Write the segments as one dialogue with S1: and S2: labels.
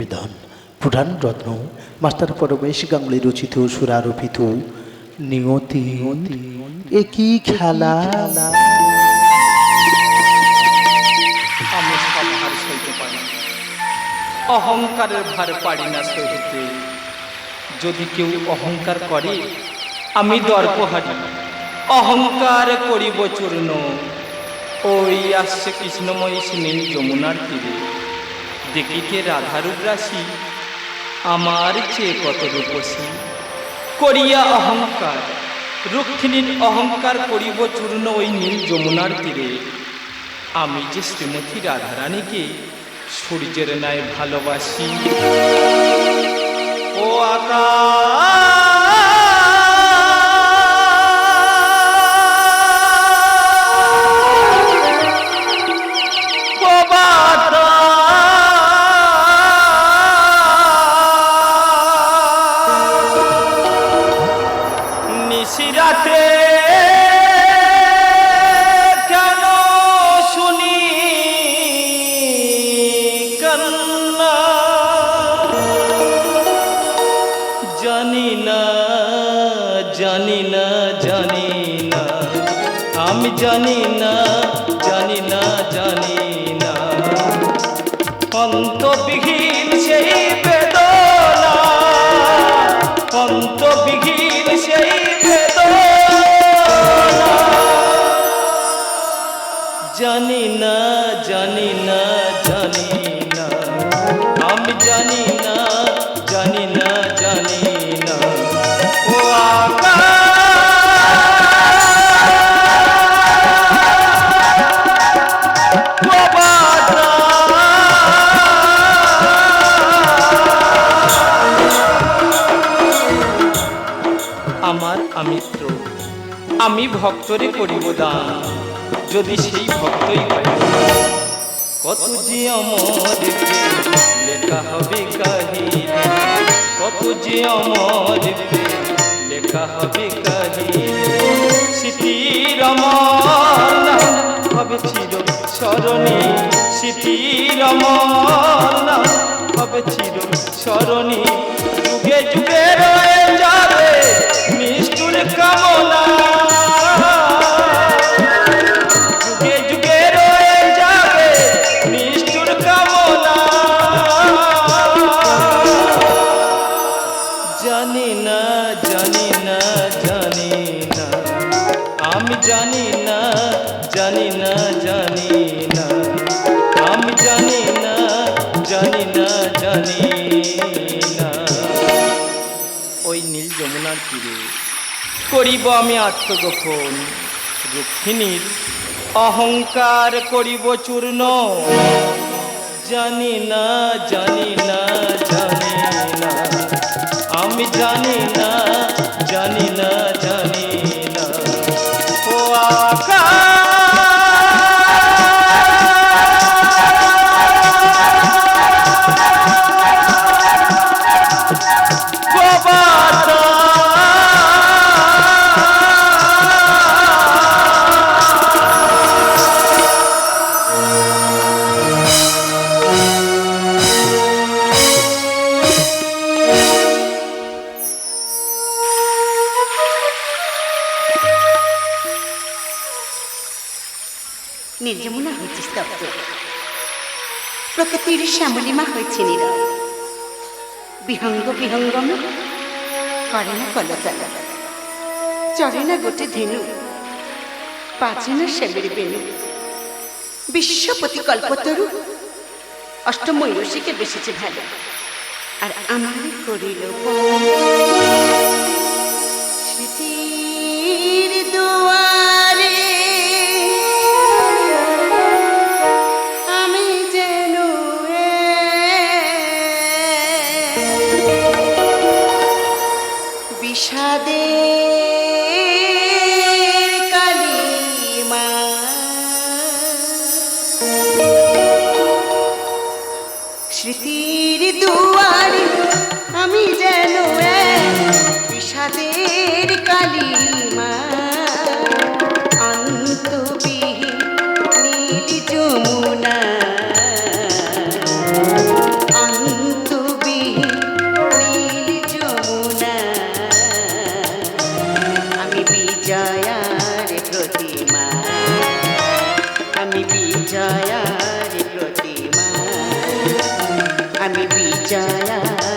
S1: নিবেদন। পুরাণ রত্ন, মাস্টার পরমেশ গাঙ্গুলি রচিত, সুরারোপিত। নিয়তি, একই খেলা।
S2: অহংকারের ভার পারি না সইতে যদি কেউ অহংকার করে, আমি দর্প হারি অহংকার করিব চূর্ণ। ওই আসছে কৃষ্ণময়ী সিনেন যমুনার তীরে। দেখিতে রাধারূপ রাশি, আমার চেয়ে কত রূপসী? করিয়া অহংকার, রুক্ষিণীর অহংকার করিব চূর্ণ ওই নীল যমুনার তীরে। আমি যে শ্রীমতী রাধারানীকে সূর্যের ন্যায় ভালোবাসি, ও আকাশ! জানি না জানি না জানি না আমি জানি না জানি না জানি না। অন্তবিহীন সেই বেদনা, অন্তবিহীন সেই জানি না জানি না জানি না জানি না জানি না ও আকাশ, আমার আমিত্র আমি ভক্তরে করিব দান যদি সেই ভক্তই হয় কত যে অমর লেখা হবে কাহিনী, কত যে অমর লেখা হবে কাহিনী। স্মৃতির হবে চির স্মরণী স্মৃতির হবে চির স্মরণী যুগে যুগে জানি না জানি না জানি না। আমি জানি না জানি না জানি না। ওই নীল যমুনার তীরে করিব আমি আত্মগোপন। রুক্মিণীর অহংকার করিব চূর্ণ। জানি না জানি না
S3: প্রকৃতির শ্যামলিমা হয়েছে নীরব বিহঙ্গ, বিহঙ্গম, করে না কলতল। চড়ে না গোটে ধেনু। পাচে না শ্যামের বেনু বিশ্বপতি কল্পতরু। অষ্টমৈরসীকে বেসেছে ভালো। আর আমার করিল রাধে বিজয়ার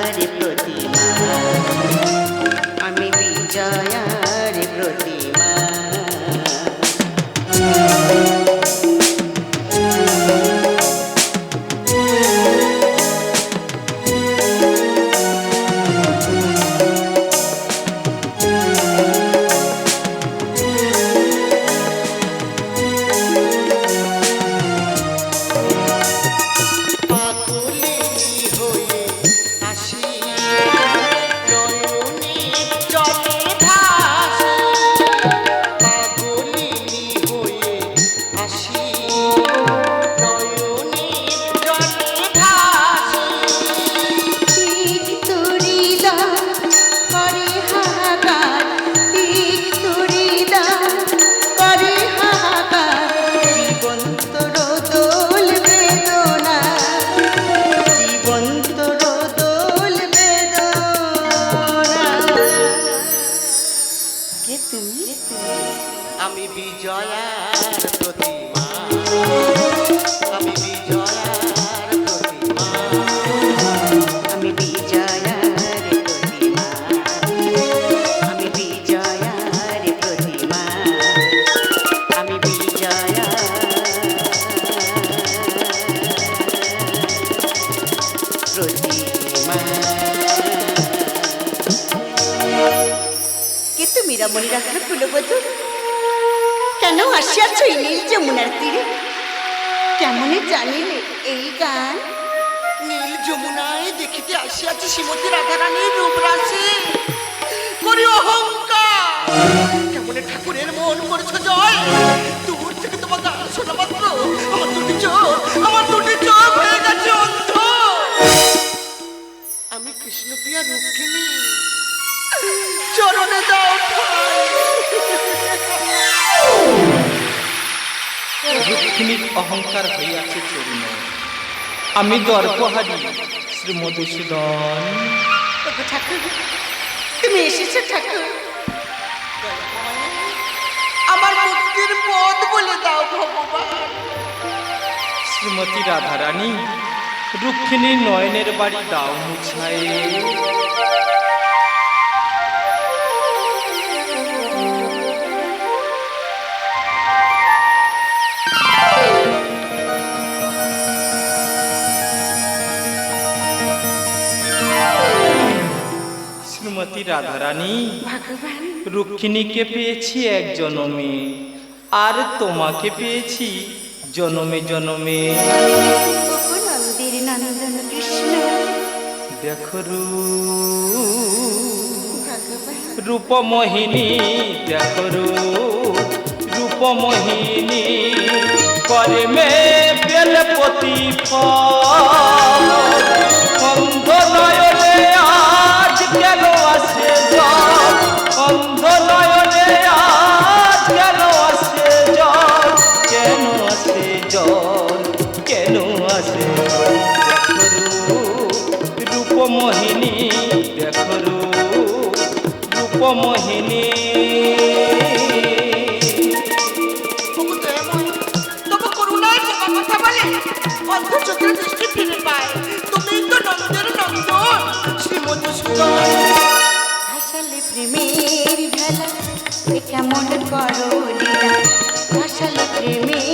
S3: করে কেন আসিয়াছ এই নীল যমুনার তীরে? কেমনে জানিলে এই গান?
S4: নীল যমুনায় দেখিতে আসিয়াছি শ্রীমতী রাধারানীর রূপ রাশি করি অহংকার। কেমন ঠাকুরের মন করেছ জয়? দূর থেকে তোমার গান শোনা মাত্র। আমার দুটি চোখ, আমার দুটি চোখ হয়ে গেছে অন্ধ। আমি কৃষ্ণপ্রিয়া রূপকিনী চরণে দাও ঠাঁই।
S2: রুক্মিণীর অহংকার হইয়াছে চূর্ণ। আমি দর্পহারি শ্রী মধুসূদন
S3: ঠাকুর তুমি এসেছ ঠাকুর।
S4: আমার মুক্তির পথ বলে দাও ভগবান।
S2: শ্রীমতী রাধারানী রুক্মিণীর নয়নের বাড়ি দাও মুছায়ে। শ্রীমতী রাধারানী রুক্মিণীকে পেয়েছি এক জনমে আর তোমাকে পেয়েছি জনমে জনমে। দেখো রূপমোহিনী দেখো রূপ। রূপমোহিনী করে মে বেলপতি অন্ধ
S4: বলে অন্ধ চোখের দৃষ্টি ফিরে পায়? তুমি তো নন্দের নন্দন শ্রী মধুসূদন
S3: ভাসালে প্রেমের ভেলা কেমন করো আসলে প্রেমের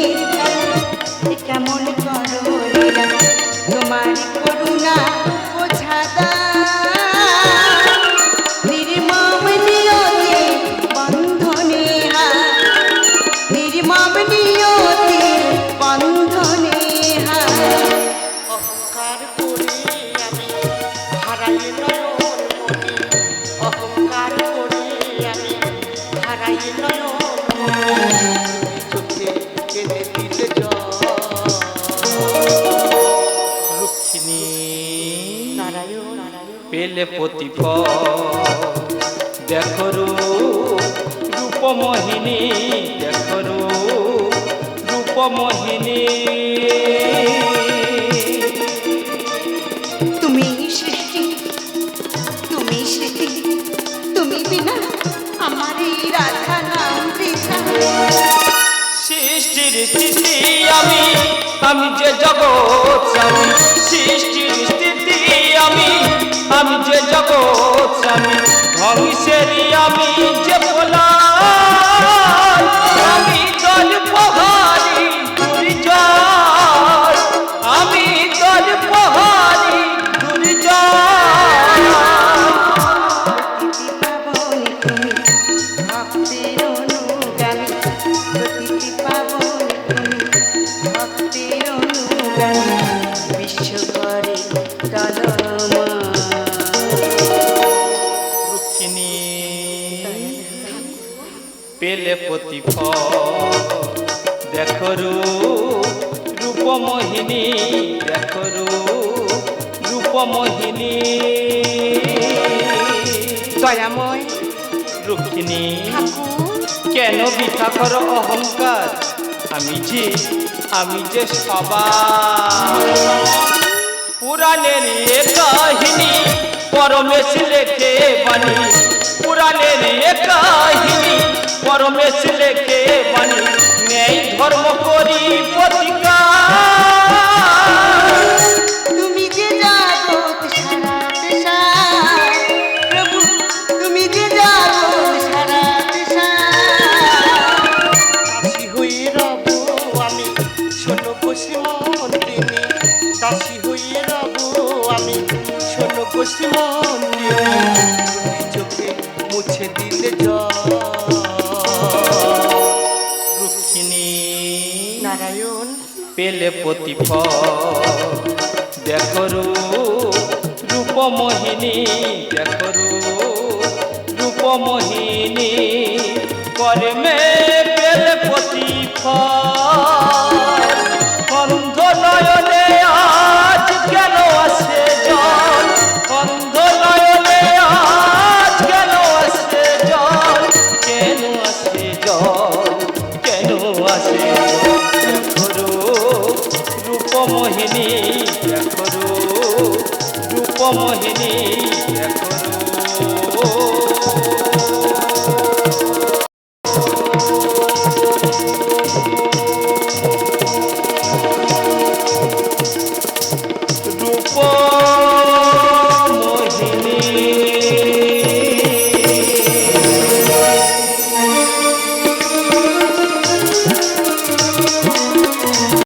S2: পেলে প্রতিফ দেখো রূপ রূপমোহিনী দেখো রূপ রূপমোহিনী।
S3: তুমি সৃষ্টি তুমি স্মৃতি তুমি বিনা আমার এই রাধা নাম
S2: সৃষ্টির স্থিতি আমি আমি যে জগৎ সৃষ্টির আমি যে জগৎ আমি ভবিষ্যের আমি যে বলা রূপমোহিনী দেখো রূপমোহিনী।
S3: দয়াময়
S2: রুক্মিণী
S3: ঠাকুর।
S2: কেন বৃথা করো অহংকার? আমি যে আমি যে সবার। পুরাণের এ কাহিনী পরমেশ লেখে বাণী। পুরাণের এ কাহিনী পরমেশ লেখে বাণী। ন্যায় ধর্ম করি প্রতিকার
S4: রব আমি শোনো পশ্চিমন্দিনী দুটি চোখে মুছে দিলে জল।
S2: রুক্মিণী
S4: নারায়ণ।
S2: পেলে প্রতিফল। দেখো রূপমোহিনী দেখো রূপমোহিনী করে মে